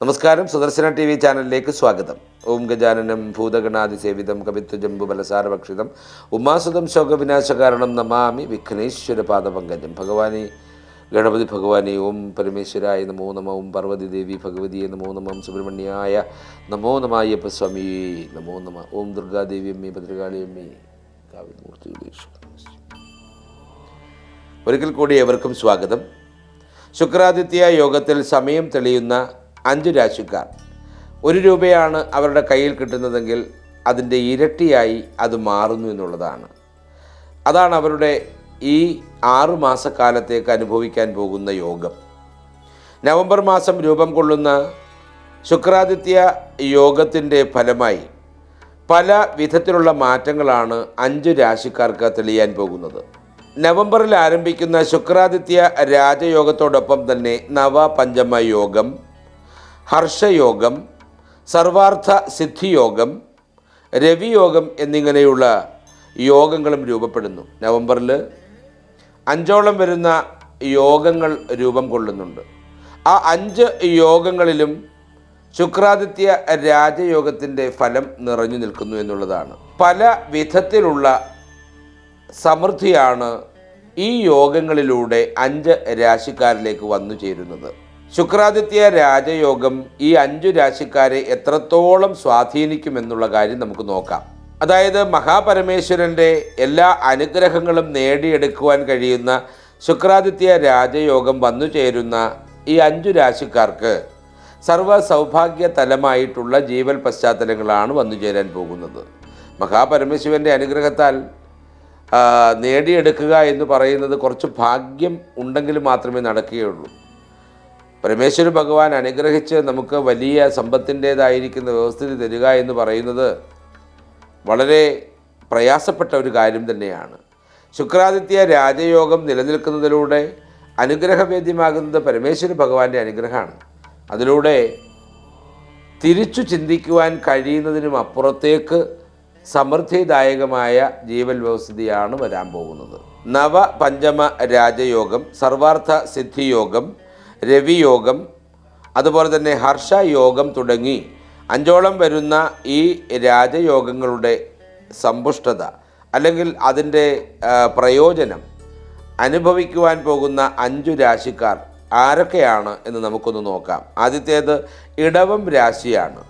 നമസ്കാരം. Sudarshana T V ചാനലിലേക്ക് സ്വാഗതം. ഓം ഗജാനനം ഭൂതഗണാതി സേവിതം കവിത്വജംബു ബലസാരഭക്ഷിതം ഉമാസുതം ശോകവിനാശകാരണം നമാമി വിഘ്നേശ്വര പാദപങ്കജം. ഭഗവാനെ ഗണപതി ഭഗവാനെ ഓം പരമേശ്വരായ നമോ നമ ഓം പാർവതി ദേവി ഭഗവതിയെ നമോ നമം സുബ്രഹ്മണ്യായ നമോ നമ അയ്യപ്പ സ്വാമി നമോ നമ ഓം ദുർഗാദേവി അമ്മേ ഭദ്രകാളി അമ്മേ കാവ്യമൂർത്തി ഒരിക്കൽ കൂടി എവർക്കും സ്വാഗതം. ശുക്രാദിത്യ യോഗത്തിൽ സമയം തെളിയുന്ന അഞ്ച് രാശിക്കാർ. ഒരു രൂപയാണ് അവരുടെ കയ്യിൽ കിട്ടുന്നതെങ്കിൽ അതിന്റെ ഇരട്ടിയായി അത് മാറുന്നു എന്നുള്ളതാണ്. അതാണ് അവരുടെ ഈ ആറ് മാസക്കാലത്തേക്ക് അനുഭവിക്കാൻ പോകുന്ന യോഗം. നവംബർ മാസം രൂപം കൊള്ളുന്ന ശുക്രാദിത്യ യോഗത്തിന്റെ ഫലമായി പല വിധത്തിലുള്ള മാറ്റങ്ങളാണ് അഞ്ച് രാശിക്കാർക്ക് തെളിയാൻ പോകുന്നത്. നവംബറിൽ ആരംഭിക്കുന്ന ശുക്രാദിത്യ രാജയോഗത്തോടൊപ്പം തന്നെ നവപഞ്ചമ യോഗം ഹർഷയോഗം സർവാർത്ഥ സിദ്ധിയോഗം രവിയോഗം എന്നിങ്ങനെയുള്ള യോഗങ്ങളും രൂപപ്പെടുന്നു. നവംബറിൽ അഞ്ചോളം വരുന്ന യോഗങ്ങൾ രൂപം കൊള്ളുന്നുണ്ട്. ആ അഞ്ച് യോഗങ്ങളിലും ശുക്രാദിത്യ രാജയോഗത്തിന്റെ ഫലം നിറഞ്ഞു നിൽക്കുന്നു എന്നുള്ളതാണ്. പല വിധത്തിലുള്ള സമൃദ്ധിയാണ് ഈ യോഗങ്ങളിലൂടെ അഞ്ച് രാശിക്കാരിലേക്ക് വന്നു ചേരുന്നത്. ശുക്രാദിത്യ രാജയോഗം ഈ അഞ്ചു രാശിക്കാരെ എത്രത്തോളം സ്വാധീനിക്കുമെന്നുള്ള കാര്യം നമുക്ക് നോക്കാം. അതായത് മഹാപരമേശ്വരന്റെ എല്ലാ അനുഗ്രഹങ്ങളും നേടിയെടുക്കുവാൻ കഴിയുന്ന ശുക്രാദിത്യ രാജയോഗം വന്നു ചേരുന്ന ഈ അഞ്ചു രാശിക്കാർക്ക് സർവ സൗഭാഗ്യ തലമായിട്ടുള്ള ജീവൽ പശ്ചാത്തലങ്ങളാണ് വന്നു ചേരാൻ പോകുന്നത്. മഹാപരമേശ്വരന്റെ അനുഗ്രഹത്താൽ നേടിയെടുക്കുക എന്ന് പറയുന്നത് കുറച്ച് ഭാഗ്യം ഉണ്ടെങ്കിൽ മാത്രമേ നടക്കുകയുള്ളൂ. പരമേശ്വര ഭഗവാൻ അനുഗ്രഹിച്ച് നമുക്ക് വലിയ സമ്പത്തിന്റേതായിരിക്കുന്ന വ്യവസ്ഥിതി തരിക എന്ന് പറയുന്നത് വളരെ പ്രയാസപ്പെട്ട ഒരു കാര്യം തന്നെയാണ്. ശുക്രാദിത്യ രാജയോഗം നിലനിൽക്കുന്നതിലൂടെ അനുഗ്രഹവേദ്യമാകുന്നത് പരമേശ്വര ഭഗവാന്റെ അനുഗ്രഹമാണ്. അതിലൂടെ തിരിച്ചു ചിന്തിക്കുവാൻ കഴിയുന്നതിനും അപ്പുറത്തേക്ക് സമൃദ്ധിദായകമായ ജീവൻ വ്യവസ്ഥിതിയാണ് വരാൻ പോകുന്നത്. നവ പഞ്ചമ രാജയോഗം സർവാർത്ഥ സിദ്ധിയോഗം രവിയോഗം അതുപോലെ തന്നെ ഹർഷ യോഗം തുടങ്ങി. അഞ്ചോളം വരുന്ന ഈ രാജയോഗങ്ങളുടെ സമ്പുഷ്ടത അല്ലെങ്കിൽ അതിന്റെ പ്രയോജനം അനുഭവിക്കുവാൻ പോകുന്ന അഞ്ചു രാശിക്കാർ ആരൊക്കെയാണ് എന്ന് നമുക്കൊന്ന് നോക്കാം. ആദ്യത്തേത് ഇടവം രാശിയാണ്.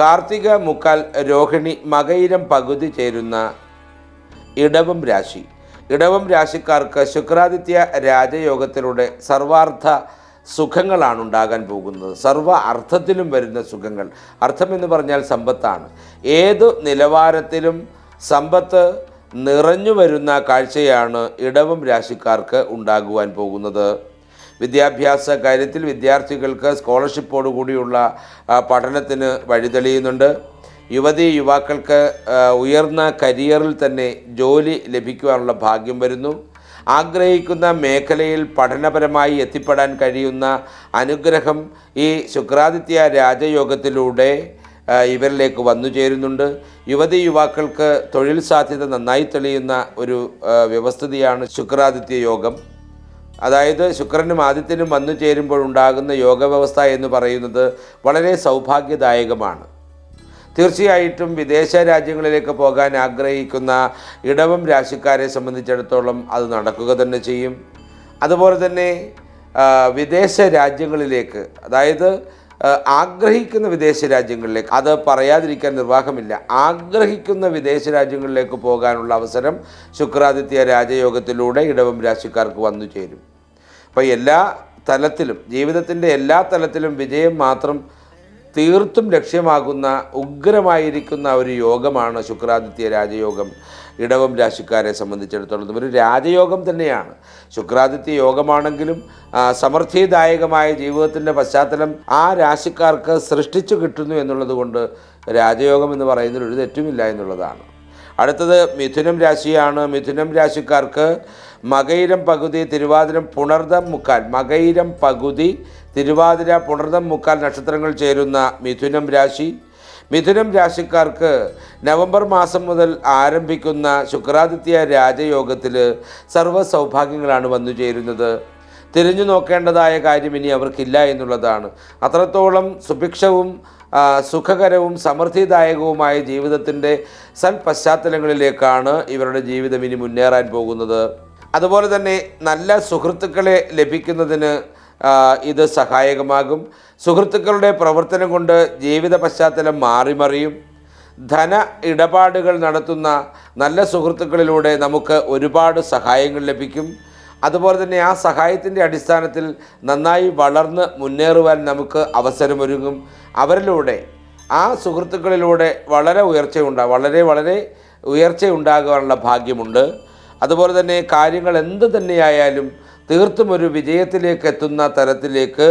കാർത്തിക മുക്കാൽ രോഹിണി മകയിരം പകുതി ചേരുന്ന ഇടവം രാശി. ഇടവം രാശിക്കാർക്ക് ശുക്രാദിത്യ രാജയോഗത്തിലൂടെ സർവാർത്ഥ സുഖങ്ങളാണ് ഉണ്ടാകാൻ പോകുന്നത്. സർവ അർത്ഥത്തിലും വരുന്ന സുഖങ്ങൾ. അർത്ഥം എന്ന് പറഞ്ഞാൽ സമ്പത്താണ്. ഏതു നിലവാരത്തിലും സമ്പത്ത് നിറഞ്ഞു വരുന്ന കാഴ്ചയാണ് ഇടവം രാശിക്കാർക്ക് ഉണ്ടാകുവാൻ പോകുന്നത്. വിദ്യാഭ്യാസ കാര്യത്തിൽ വിദ്യാർത്ഥികൾക്ക് സ്കോളർഷിപ്പോടുകൂടിയുള്ള പഠനത്തിന് വഴിതെളിയുന്നുണ്ട്. യുവതി യുവാക്കൾക്ക് ഉയർന്ന കരിയറിൽ തന്നെ ജോലി ലഭിക്കുവാനുള്ള ഭാഗ്യം വരുന്നു. ആഗ്രഹിക്കുന്ന മേഖലയിൽ പഠനപരമായി എത്തിപ്പെടാൻ കഴിയുന്ന അനുഗ്രഹം ഈ ശുക്രാദിത്യ രാജയോഗത്തിലൂടെ ഇവരിലേക്ക് വന്നു ചേരുന്നുണ്ട്. യുവതി യുവാക്കൾക്ക് തൊഴിൽ സാധ്യത നന്നായി തെളിയുന്ന ഒരു വ്യവസ്ഥിതിയാണ് ശുക്രാദിത്യ യോഗം. അതായത് ശുക്രനും ആദിത്യനും വന്നു ചേരുമ്പോഴുണ്ടാകുന്ന യോഗവ്യവസ്ഥ എന്ന് പറയുന്നത് വളരെ സൗഭാഗ്യദായകമാണ്. തീർച്ചയായിട്ടും വിദേശ രാജ്യങ്ങളിലേക്ക് പോകാൻ ആഗ്രഹിക്കുന്ന ഇടവം രാശിക്കാരെ സംബന്ധിച്ചിടത്തോളം അത് നടക്കുക തന്നെ ചെയ്യും. അതുപോലെ തന്നെ വിദേശ രാജ്യങ്ങളിലേക്ക് അതായത് ആഗ്രഹിക്കുന്ന വിദേശ രാജ്യങ്ങളിലേക്ക് അത് പറയാതിരിക്കാൻ നിർവാഹമില്ല. ആഗ്രഹിക്കുന്ന വിദേശ രാജ്യങ്ങളിലേക്ക് പോകാനുള്ള അവസരം ശുക്രാദിത്യ രാജയോഗത്തിലൂടെ ഇടവം രാശിക്കാർക്ക് വന്നു ചേരും. അപ്പോൾ എല്ലാ തലത്തിലും ജീവിതത്തിന്റെ എല്ലാ തലത്തിലും വിജയം മാത്രം തീർത്തും ലക്ഷ്യമാകുന്ന ഉഗ്രമായിരിക്കുന്ന ഒരു യോഗമാണ് ശുക്രാദിത്യ രാജയോഗം. ഇടവം രാശിക്കാരെ സംബന്ധിച്ചിടത്തോളം ഒരു രാജയോഗം തന്നെയാണ്. ശുക്രാദിത്യ യോഗമാണെങ്കിലും സമൃദ്ധിദായകമായ ജീവിതത്തിന്റെ പശ്ചാത്തലം ആ രാശിക്കാർക്ക് സൃഷ്ടിച്ചു കിട്ടുന്നു എന്നുള്ളത് കൊണ്ട് രാജയോഗം എന്ന് പറയുന്നതിൽ ഒരു തെറ്റുമില്ല എന്നുള്ളതാണ്. അടുത്തത് മിഥുനം രാശിയാണ്. മിഥുനം രാശിക്കാർക്ക് മകയിരം പകുതി തിരുവാതിരം പുണർദം മുക്കാൽ. മകയിരം പകുതി തിരുവാതിര പുണർദം മുക്കാൽ നക്ഷത്രങ്ങൾ ചേരുന്ന മിഥുനം രാശി. മിഥുനം രാശിക്കാർക്ക് നവംബർ മാസം മുതൽ ആരംഭിക്കുന്ന ശുക്രാദിത്യ രാജയോഗത്തിൽ സർവ സൗഭാഗ്യങ്ങളാണ് വന്നു ചേരുന്നത് തിരിഞ്ഞു നോക്കേണ്ടതായ കാര്യം ഇനി അവർക്കില്ല എന്നുള്ളതാണ്. അത്രത്തോളം സുഭിക്ഷവും സുഖകരവും സമൃദ്ധിദായകവുമായ ജീവിതത്തിന്റെ സൽ പശ്ചാത്തലങ്ങളിലേക്കാണ് ഇവരുടെ ജീവിതം ഇനി മുന്നേറാൻ പോകുന്നത്. അതുപോലെ തന്നെ നല്ല സുഹൃത്തുക്കളെ ലഭിക്കുന്നതിന് ഇത് സഹായകമാകും. സുഹൃത്തുക്കളുടെ പ്രവർത്തനം കൊണ്ട് ജീവിത പശ്ചാത്തലം മാറിമറിയും ധന ഇടപാടുകൾ നടത്തുന്ന നല്ല സുഹൃത്തുക്കളിലൂടെ നമുക്ക് ഒരുപാട് സഹായങ്ങൾ ലഭിക്കും. അതുപോലെ തന്നെ ആ സഹായത്തിന്റെ അടിസ്ഥാനത്തിൽ നന്നായി വളർന്ന് മുന്നേറുവാൻ നമുക്ക് അവസരമൊരുങ്ങും. അവരിലൂടെ ആ സുഹൃത്തുക്കളിലൂടെ വളരെ ഉയർച്ചയുണ്ടാകും വളരെ വളരെ ഉയർച്ചയുണ്ടാകാനുള്ള ഭാഗ്യമുണ്ട്. അതുപോലെ തന്നെ കാര്യങ്ങൾ എന്ത് തന്നെയായാലും തീർത്തും ഒരു വിജയത്തിലേക്ക് എത്തുന്ന തരത്തിലേക്ക്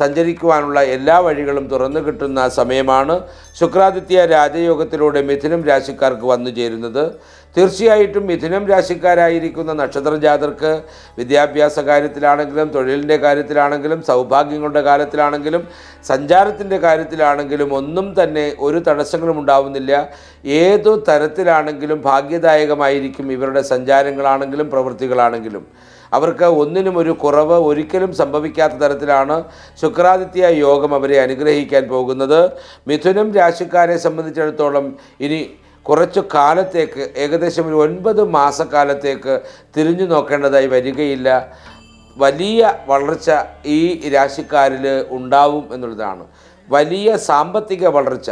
സഞ്ചരിക്കുവാനുള്ള എല്ലാ വഴികളും തുറന്നു കിട്ടുന്ന സമയമാണ് ശുക്രാദിത്യ രാജയോഗത്തിലൂടെ മിഥുനം രാശിക്കാർക്ക് വന്നു ചേരുന്നത്. തീർച്ചയായിട്ടും മിഥുനം രാശിക്കാരായിരിക്കുന്ന നക്ഷത്ര ജാതർക്ക് വിദ്യാഭ്യാസ കാര്യത്തിലാണെങ്കിലും തൊഴിലിന്റെ കാര്യത്തിലാണെങ്കിലും സൗഭാഗ്യങ്ങളുടെ കാലത്തിലാണെങ്കിലും സഞ്ചാരത്തിന്റെ കാര്യത്തിലാണെങ്കിലും ഒന്നും തന്നെ ഒരു തടസ്സങ്ങളും ഉണ്ടാവുന്നില്ല. ഏതു തരത്തിലാണെങ്കിലും ഭാഗ്യദായകമായിരിക്കും ഇവരുടെ സഞ്ചാരങ്ങളാണെങ്കിലും പ്രവൃത്തികളാണെങ്കിലും. അവർക്ക് ഒന്നിനും ഒരു കുറവ് ഒരിക്കലും സംഭവിക്കാത്ത തരത്തിലാണ് ശുക്രാദിത്യ യോഗം അവരെ അനുഗ്രഹിക്കാൻ പോകുന്നത്. മിഥുനം രാശിക്കാരെ സംബന്ധിച്ചിടത്തോളം ഇനി കുറച്ചു കാലത്തേക്ക് ഏകദേശം ഒരു ഒൻപത് മാസക്കാലത്തേക്ക് തിരിഞ്ഞു നോക്കേണ്ടതായി വരികയില്ല. വലിയ വളർച്ച ഈ രാശിക്കാരിൽ ഉണ്ടാവും എന്നുള്ളതാണ്. വലിയ സാമ്പത്തിക വളർച്ച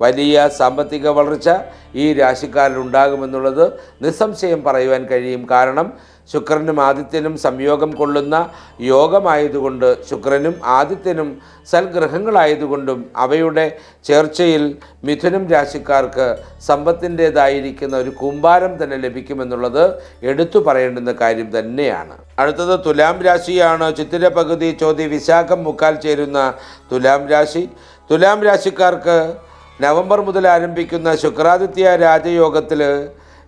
വലിയ സാമ്പത്തിക വളർച്ച ഈ രാശിക്കാരിൽ ഉണ്ടാകുമെന്നുള്ളത് നിസ്സംശയം പറയുവാൻ കഴിയും. കാരണം ശുക്രനും ആദിത്യനും സംയോഗം കൊള്ളുന്ന യോഗമായതുകൊണ്ട് ശുക്രനും ആദിത്യനും സൽഗ്രഹങ്ങളായതുകൊണ്ടും അവയുടെ ചേർച്ചയിൽ മിഥുനം രാശിക്കാർക്ക് സമ്പത്തിന്റേതായിരിക്കുന്ന ഒരു കൂമ്പാരം തന്നെ ലഭിക്കുമെന്നുള്ളത് എടുത്തു പറയേണ്ടുന്ന കാര്യം തന്നെയാണ്. അടുത്തത് തുലാം രാശിയാണ്. ചിത്തിര പകുതി ചോദ്യ വിശാഖം മുക്കാൽ ചേരുന്ന തുലാം രാശി. തുലാം രാശിക്കാർക്ക് നവംബർ മുതൽ ആരംഭിക്കുന്ന ശുക്രാദിത്യ രാജയോഗത്തിൽ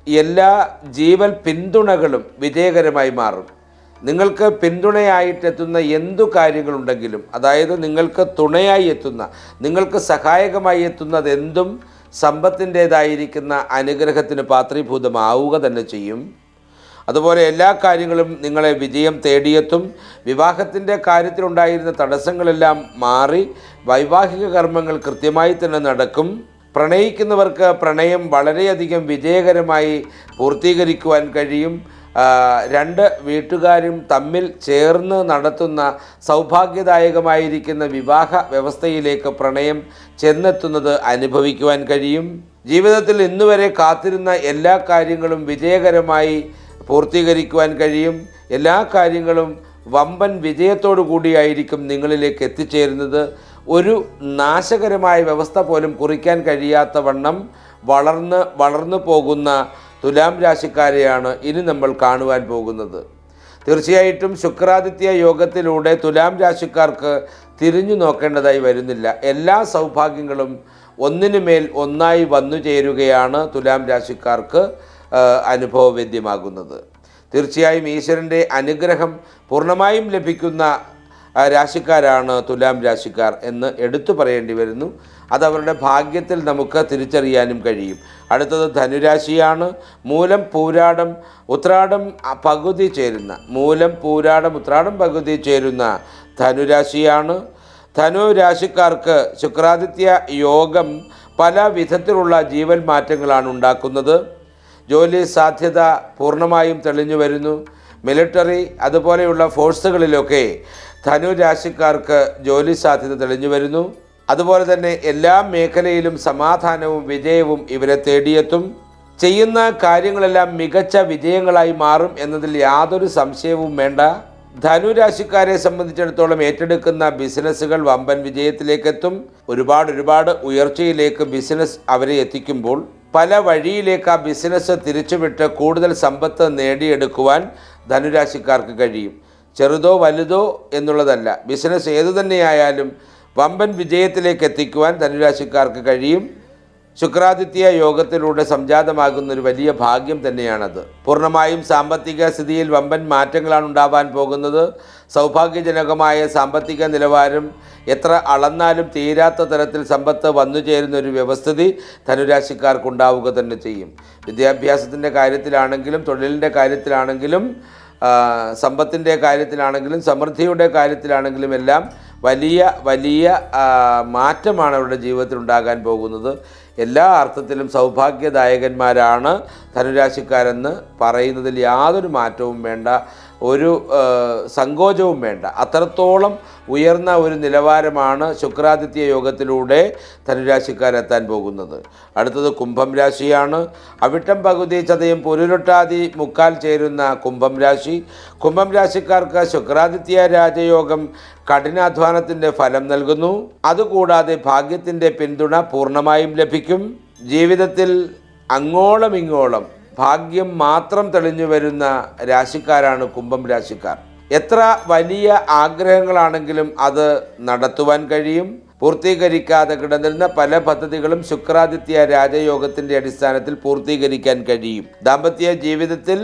എല്ലാ ജീവൽ പിന്തുണകളും വിജയകരമായി മാറും. നിങ്ങൾക്ക് പിന്തുണയായിട്ടെത്തുന്ന എന്തു കാര്യങ്ങളുണ്ടെങ്കിലും അതായത് നിങ്ങൾക്ക് തുണയായി എത്തുന്ന നിങ്ങൾക്ക് സഹായകമായി എത്തുന്നത് എന്തും സമ്പത്തിന്റേതായിരിക്കുന്ന അനുഗ്രഹത്തിന് പാത്രീഭൂതമാവുക തന്നെ ചെയ്യും. അതുപോലെ എല്ലാ കാര്യങ്ങളും നിങ്ങളെ വിജയം തേടിയെത്തും. വിവാഹത്തിന്റെ കാര്യത്തിലുണ്ടായിരുന്ന തടസ്സങ്ങളെല്ലാം മാറി വൈവാഹിക കർമ്മങ്ങൾ കൃത്യമായി തന്നെ നടക്കും. പ്രണയിക്കുന്നവർക്ക് പ്രണയം വളരെയധികം വിജയകരമായി പൂർത്തീകരിക്കുവാൻ കഴിയും. രണ്ട് വീട്ടുകാരും തമ്മിൽ ചേർന്ന് നടത്തുന്ന സൗഭാഗ്യദായകമായിരിക്കുന്ന വിവാഹ വ്യവസ്ഥയിലേക്ക് പ്രണയം ചെന്നെത്തുന്നത് അനുഭവിക്കുവാൻ കഴിയും. ജീവിതത്തിൽ ഇന്നുവരെ കാത്തിരുന്ന എല്ലാ കാര്യങ്ങളും വിജയകരമായി പൂർത്തീകരിക്കുവാൻ കഴിയും. എല്ലാ കാര്യങ്ങളും വമ്പൻ വിജയത്തോടു കൂടിയായിരിക്കും നിങ്ങളിലേക്ക് എത്തിച്ചേരുന്നത്. ഒരു നാശകരമായ വ്യവസ്ഥ പോലും കുറിക്കാൻ കഴിയാത്ത വണ്ണം വളർന്ന് വളർന്നു പോകുന്ന തുലാം രാശിക്കാരെയാണ് ഇനി നമ്മൾ കാണുവാൻ പോകുന്നത്. തീർച്ചയായിട്ടും ശുക്രാദിത്യ യോഗത്തിലൂടെ തുലാം രാശിക്കാർക്ക് തിരിഞ്ഞു നോക്കേണ്ടതായി വരുന്നില്ല. എല്ലാ സൗഭാഗ്യങ്ങളും ഒന്നിനു മേൽ ഒന്നായി വന്നു ചേരുകയാണ് തുലാം രാശിക്കാർക്ക്. അനുഭവവേദ്യമാകുന്നത്. തീർച്ചയായും ഈശ്വരന്റെ അനുഗ്രഹം പൂർണമായും ലഭിക്കുന്ന രാശിക്കാരാണ് തുലാം രാശിക്കാർ എന്ന് എടുത്തു പറയേണ്ടി വരുന്നു. അതവരുടെ ഭാഗ്യത്തിൽ നമുക്ക് തിരിച്ചറിയാനും കഴിയും. അടുത്തത് ധനുരാശിയാണ്. മൂലം പൂരാടം ഉത്രാടം പകുതി ചേരുന്ന മൂലം പൂരാടം ഉത്രാടം പകുതി ചേരുന്ന ധനുരാശിയാണ്. ധനു രാശിക്കാർക്ക് ശുക്രാദിത്യ യോഗം പല വിധത്തിലുള്ള ജീവൻ മാറ്റങ്ങളാണ് ഉണ്ടാക്കുന്നത്. ജോലി സാധ്യത പൂർണമായും തെളിഞ്ഞു വരുന്നു. മിലിറ്ററി അതുപോലെയുള്ള ഫോഴ്സുകളിലൊക്കെ ധനു രാശിക്കാർക്ക് ജോലി സാധ്യത തെളിഞ്ഞു വരുന്നു. അതുപോലെ തന്നെ എല്ലാ മേഖലയിലും സമാധാനവും വിജയവും ഇവരെ തേടിയെത്തും. ചെയ്യുന്ന കാര്യങ്ങളെല്ലാം മികച്ച വിജയങ്ങളായി മാറും എന്നതിൽ യാതൊരു സംശയവും വേണ്ട. ധനുരാശിക്കാരെ സംബന്ധിച്ചിടത്തോളം ഏറ്റെടുക്കുന്ന ബിസിനസ്സുകൾ വമ്പൻ വിജയത്തിലേക്കെത്തും. ഒരുപാട് ഒരുപാട് ഉയർച്ചയിലേക്ക് ബിസിനസ് അവരെ എത്തിക്കുമ്പോൾ പല വഴിയിലേക്ക് ആ ബിസിനസ് തിരിച്ചുവിട്ട് കൂടുതൽ സമ്പത്ത് നേടിയെടുക്കുവാൻ ധനുരാശിക്കാർക്ക് കഴിയും. ചെറുതോ വലുതോ എന്നുള്ളതല്ല. ബിസിനസ് ഏതു തന്നെയായാലും വമ്പൻ വിജയത്തിലേക്ക് എത്തിക്കുവാൻ ധനുരാശിക്കാർക്ക് കഴിയും. ശുക്രാദിത്യ യോഗത്തിലൂടെ സംജാതമാകുന്ന ഒരു വലിയ ഭാഗ്യം തന്നെയാണത്. പൂർണമായും സാമ്പത്തിക സ്ഥിതിയിൽ വമ്പൻ മാറ്റങ്ങളാണ് ഉണ്ടാവാൻ പോകുന്നത്. സൗഭാഗ്യജനകമായ സാമ്പത്തിക നിലവാരം എത്ര അളന്നാലും തീരാത്ത തരത്തിൽ സമ്പത്ത് വന്നു ചേരുന്ന ഒരു വ്യവസ്ഥിതി ധനുരാശിക്കാർക്കുണ്ടാവുക തന്നെ ചെയ്യും. വിദ്യാഭ്യാസത്തിന്റെ കാര്യത്തിലാണെങ്കിലും തൊഴിലിന്റെ കാര്യത്തിലാണെങ്കിലും സമ്പത്തിന്റെ കാര്യത്തിലാണെങ്കിലും സമൃദ്ധിയുടെ കാര്യത്തിലാണെങ്കിലും എല്ലാം വലിയ വലിയ മാറ്റമാണ് അവരുടെ ജീവിതത്തിൽ ഉണ്ടാകാൻ പോകുന്നത്. എല്ലാ അർത്ഥത്തിലും സൗഭാഗ്യദായകന്മാരാണ് ധനുരാശിക്കാരെന്ന് പറയുന്നതിൽ യാതൊരു മാറ്റവും വേണ്ട. ഒരു സങ്കോചവും വേണ്ട. അത്രത്തോളം ഉയർന്ന ഒരു നിലവാരമാണ് ശുക്രാദിത്യ യോഗത്തിലൂടെ ധനുരാശിക്കാരെത്താൻ പോകുന്നത്. അടുത്തത് കുംഭം രാശിയാണ്. അവിട്ടം പകുതി ചതയും പൊരുരുട്ടാതി മുക്കാൽ ചേരുന്ന കുംഭം രാശി. കുംഭം രാശിക്കാർക്ക് ശുക്രാദിത്യ രാജയോഗം കഠിനാധ്വാനത്തിന്റെ ഫലം നൽകുന്നു. അതുകൂടാതെ ഭാഗ്യത്തിന്റെ പിന്തുണ പൂർണമായും ലഭിക്കും. ജീവിതത്തിൽ അങ്ങോളം ഇങ്ങോളം ഭാഗ്യം മാത്രം തെളിഞ്ഞു വരുന്ന രാശിക്കാരാണ് കുംഭം രാശിക്കാർ. എത്ര വലിയ ആഗ്രഹങ്ങളാണെങ്കിലും അത് നടത്തുവാൻ കഴിയും. പൂർത്തീകരിക്കാതെ കിടന്നിരുന്ന പല പദ്ധതികളും ശുക്രാദിത്യ രാജയോഗത്തിന്റെ അടിസ്ഥാനത്തിൽ പൂർത്തീകരിക്കാൻ കഴിയും. ദാമ്പത്യ ജീവിതത്തിൽ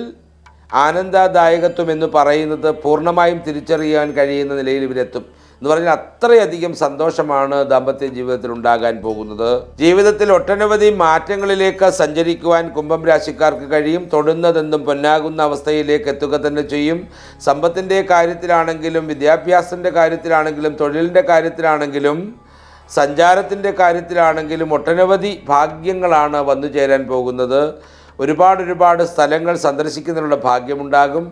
ആനന്ദദായകത്വം എന്ന് പറയുന്നത് പൂർണമായും തിരിച്ചറിയാൻ കഴിയുന്ന നിലയിൽ ഇവരെത്തും. എന്ന് പറഞ്ഞാൽ അത്രയധികം സന്തോഷമാണ് ദാമ്പത്യ ജീവിതത്തിൽ ഉണ്ടാകാൻ പോകുന്നത്. ജീവിതത്തിൽ ഒട്ടനവധി മാറ്റങ്ങളിലേക്ക് സഞ്ചരിക്കുവാൻ കുംഭം രാശിക്കാർക്ക് കഴിയും. തൊടുന്നതെന്നും പൊന്നാകുന്ന അവസ്ഥയിലേക്ക് എത്തുക തന്നെ ചെയ്യും. സമ്പത്തിന്റെ കാര്യത്തിലാണെങ്കിലും വിദ്യാഭ്യാസത്തിന്റെ കാര്യത്തിലാണെങ്കിലും തൊഴിലിന്റെ കാര്യത്തിലാണെങ്കിലും സഞ്ചാരത്തിന്റെ കാര്യത്തിലാണെങ്കിലും ഒട്ടനവധി ഭാഗ്യങ്ങളാണ് വന്നു ചേരാൻ പോകുന്നത്. ഒരുപാട് ഒരുപാട് സ്ഥലങ്ങൾ സന്ദർശിക്കുന്നതിനുള്ള ഭാഗ്യമുണ്ടാകും.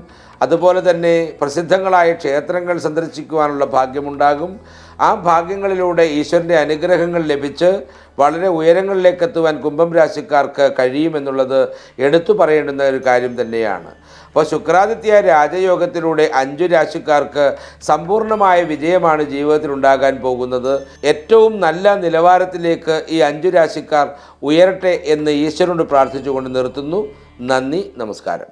അതുപോലെ തന്നെ പ്രസിദ്ധങ്ങളായ ക്ഷേത്രങ്ങൾ സന്ദർശിക്കുവാനുള്ള ഭാഗ്യമുണ്ടാകും. ആ ഭാഗ്യങ്ങളിലൂടെ ഈശ്വരന്റെ അനുഗ്രഹങ്ങൾ ലഭിച്ച് വളരെ ഉയരങ്ങളിലേക്ക് എത്തുവാൻ കുംഭം രാശിക്കാർക്ക് കഴിയുമെന്നുള്ളത് എടുത്തു പറയേണ്ടുന്ന ഒരു കാര്യം തന്നെയാണ്. അപ്പോൾ ശുക്രാദിത്യ രാജയോഗത്തിലൂടെ അഞ്ചു രാശിക്കാർക്ക് സമ്പൂർണമായ വിജയമാണ് ജീവിതത്തിൽ ഉണ്ടാകാൻ പോകുന്നത്. ഏറ്റവും നല്ല നിലവാരത്തിലേക്ക് ഈ അഞ്ചു രാശിക്കാർ ഉയരട്ടെ എന്ന് ഈശ്വരനോട് പ്രാർത്ഥിച്ചുകൊണ്ട് നിർത്തുന്നു. നന്ദി നമസ്കാരം.